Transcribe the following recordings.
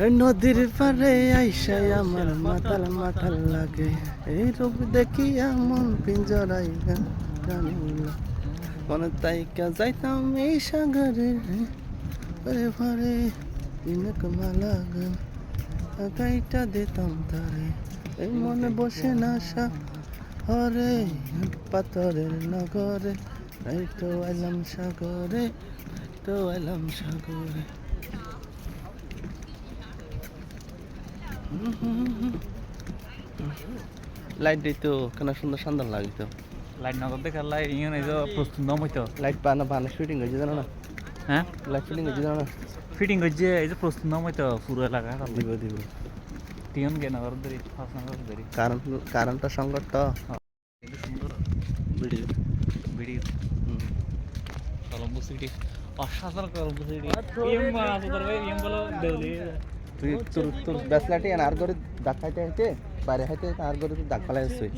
নদীর পারে আইসাই আমার মাতাল মাতাল লাগে। এই রূপ দেখিয়া মন পিঞ্জরাই জানিল মনে তাইকা যাইতাম এই সাগরে। পরে পরে দিনক মালা গান গাইটা দিতাম তারে। এই মনে বসে না আশা হরে পাথরের নগরে। এই তো এলাম সাগরে তো এলাম সাগরে। লাইট দিত কেন সুন্দর সুন্দর লাগিত লাইট নগদ দেখে লাইট ইয়ে নাই যে প্রস্তুত নম হইতো। লাইট বানা বানা শুটিং হয়েছে জানো না? হ্যাঁ? লাইট শুটিং হয়েছে জানো না? ফিটিং করছে এই যে প্রস্তুত নম হইতো পুরো এলাকা দিব দিব। টিয়ন গে নগর ধরি নগর ধরি কারণ কারণটা সংকট তো। সুন্দর ভিডিও ভিডিও কলম্বো সিটি অসাধারণ কলম্বো সিটি এম আসলে ভাই এম বলো দেউলি। তুই তোর তোর ব্যাসলাটি আর করে দাগ খাইতে খাইতে বাইরে খাইতে আর করে তুই দাগ ফালাই আসছিস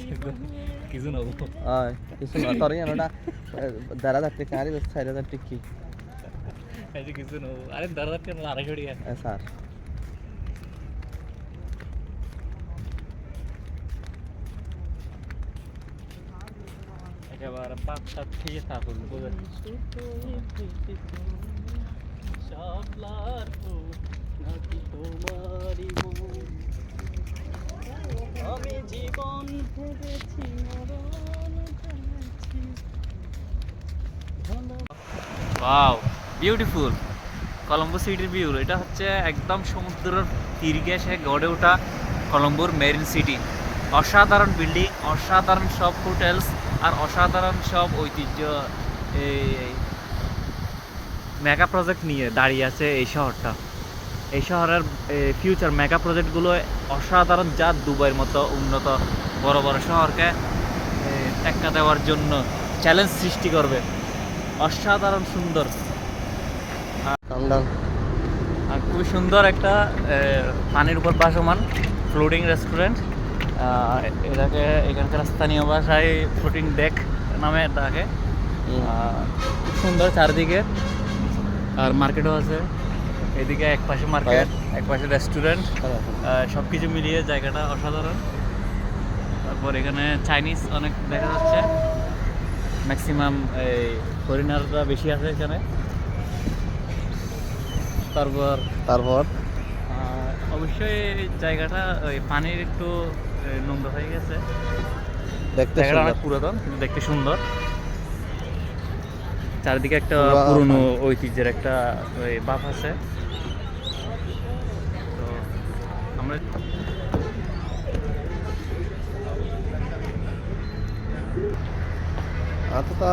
কিছু নব হয় কিছু না তোর এনোটা দাঁড়া যাচ্ছে কারি সাইড যাচ্ছে কি? এই যে কিছু নব আরে দাঁড়া আড়াইশো টাকা এ স্যার। একেবারে পাঁচ সাত থেকে থাকুন বুঝলেন ওয়াও বিউটিফুল কলম্বো সিটির ভিউ এটা হচ্ছে একদম সমুদ্রের তীর ঘেঁষে গড়ে ওঠা কলম্বোর মেরিন সিটি অসাধারণ বিল্ডিং অসাধারণ সব হোটেলস আর অসাধারণ সব ঐতিহ্য। এই মেগা প্রজেক্ট নিয়ে দাঁড়িয়ে আছে এই শহরটা। এই শহরের ফিউচার মেগা প্রজেক্টগুলো অসাধারণ যা দুবাইয়ের মতো উন্নত বড় বড় শহরকে টেক্কা দেওয়ার জন্য চ্যালেঞ্জ সৃষ্টি করবে। অসাধারণ সুন্দর। আর খুবই সুন্দর একটা পানির উপর ভাসমান ফ্লোটিং রেস্টুরেন্ট এটাকে এখানকার স্থানীয় ভাষায় ফ্লোটিং ডেক নামে খুব সুন্দর চারদিকে। আর মার্কেটও আছে। এদিকে এক পাশে মার্কেট এক পাশে রেস্টুরেন্ট সব কিছু মিলিয়ে জায়গাটা অসাধারণ। তারপর এখানে চাইনিজ অনেক দেখা যাচ্ছে। ম্যাক্সিমাম এই ফরিনাররা বেশি আছে এখানে। তারপর তারপর? অবশ্যই জায়গাটা ওই পানির একটু নোংরা হয়ে গেছে। দেখতে জায়গাটা অনেক পুরাতন কিন্তু দেখতে সুন্দর। চারিদিকে একটা পুরা পুরনো ঐতিহ্যের একটা ওই বাপ আছে। তো আমরা आता